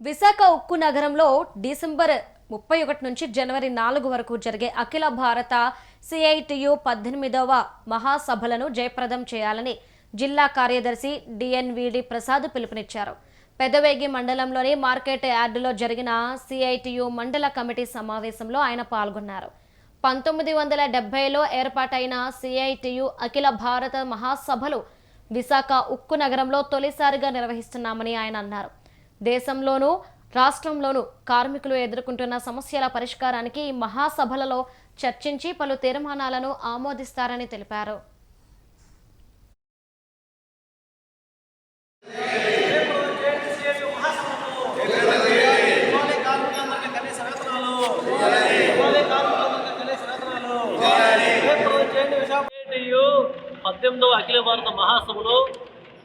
విశాఖ ఉక్కు నగరంలో డిసెంబర్ ముప్పై ఒకటి నుంచి జనవరి నాలుగు వరకు జరిగే అఖిల భారత సిఐటియు పద్దెనిమిదవ మహాసభలను జయప్రదం చేయాలని జిల్లా కార్యదర్శి డిఎన్విడి ప్రసాద్ పిలుపునిచ్చారు. పెదవేగి మండలంలోని మార్కెట్ యార్డులో జరిగిన సిఐటియు మండల కమిటీ సమావేశంలో ఆయన పాల్గొన్నారు. పంతొమ్మిది వందల డెబ్బైలో ఏర్పాటైన సిఐటియు అఖిల భారత మహాసభలు విశాఖ ఉక్కు నగరంలో తొలిసారిగా నిర్వహిస్తున్నామని ఆయన అన్నారు. దేశంలోనూ రాష్ట్రంలోనూ కార్మికులు ఎదుర్కొంటున్న సమస్యల పరిష్కారానికి మహాసభలలో చర్చించి పలు తీర్మానాలను ఆమోదిస్తారని తెలిపారు. పద్దెనిమిదవ అఖిల భారత మహాసభలో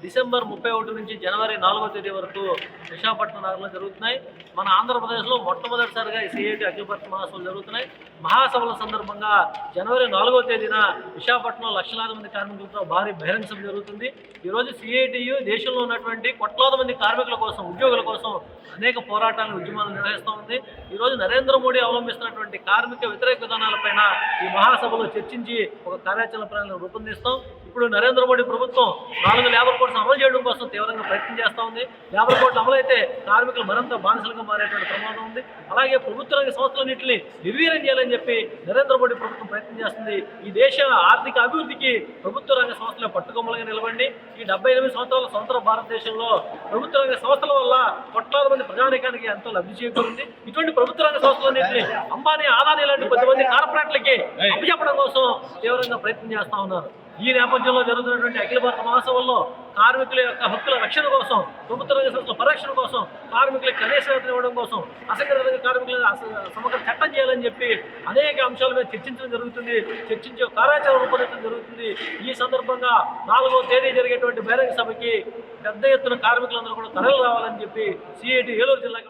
డిసెంబర్ ముప్పై ఒకటి నుంచి జనవరి నాలుగో తేదీ వరకు విశాఖపట్నం నగరంలో జరుగుతున్నాయి. మన ఆంధ్రప్రదేశ్లో మొట్టమొదటిసారిగా ఈ సిఐటి అఖిల మహాసభలు జరుగుతున్నాయి. మహాసభల సందర్భంగా జనవరి నాలుగో తేదీన విశాఖపట్నంలో లక్షలాది మంది కార్మికులతో భారీ బహిరంగ సభ జరుగుతుంది. ఈరోజు సిఐటియు దేశంలో ఉన్నటువంటి కోట్లాది మంది కార్మికుల కోసం ఉద్యోగుల కోసం అనేక పోరాటాలు ఉద్యమాలు నిర్వహిస్తూ ఉంది. ఈరోజు నరేంద్ర మోడీ అవలంబిస్తున్నటువంటి కార్మిక వ్యతిరేక విధానాలపైన ఈ మహాసభలో చర్చించి ఒక కార్యాచరణ ప్రణాళిక రూపొందిస్తాం. ఇప్పుడు నరేంద్ర మోడీ ప్రభుత్వం నాలుగు లేబర్ కోడ్స్ అమలు చేయడం కోసం తీవ్రంగా ప్రయత్నం చేస్తూ ఉంది. లేబర్ కోడ్లు అమలైతే కార్మికులు మరింత బానిసలుగా మారేటువంటి ప్రమాదం ఉంది. అలాగే ప్రభుత్వ రంగ సంస్థలన్నింటినీ నిర్వీర్యం చేయాలని చెప్పి నరేంద్ర మోడీ ప్రభుత్వం ప్రయత్నం చేస్తుంది. ఈ దేశ ఆర్థిక అభివృద్ధికి ప్రభుత్వ రంగ సంస్థలు పట్టుకొమ్మలుగా నిలబడి ఈ డెబ్బై ఎనిమిది సంవత్సరాల స్వతంత్ర భారతదేశంలో ప్రభుత్వ రంగ సంస్థల వల్ల కొట్లాది మంది ప్రజానీకానికి ఎంతో లబ్ధి చేకూరింది. ఇటువంటి ప్రభుత్వ రంగ సంస్థలన్నింటినీ అంబానీ ఆదాని లాంటి కొద్దిమంది కార్పొరేట్లకి అప్పచెప్పడం కోసం తీవ్రంగా ప్రయత్నం చేస్తా ఉన్నారు. ఈ నేపథ్యంలో జరుగుతున్నటువంటి అఖిల భారత మహాసభల్లో కార్మికుల యొక్క హక్కుల రక్షణ కోసం ప్రభుత్వ రంగ సంస్థల పరిరక్షణ కోసం కార్మికులకు కనీస వేతనం ఇవ్వడం కోసం అసంఘటిత రంగ కార్మికులను సమగ్ర చట్టం చేయాలని చెప్పి అనేక అంశాల మీద చర్చించడం జరుగుతుంది చర్చించే కార్యాచరణ రూపొందించడం జరుగుతుంది. ఈ సందర్భంగా నాలుగో తేదీ జరిగేటువంటి బహిరంగ సభకి పెద్ద ఎత్తున కార్మికులందరూ కూడా తరలి రావాలని చెప్పి సిఐటి ఏలూరు జిల్లా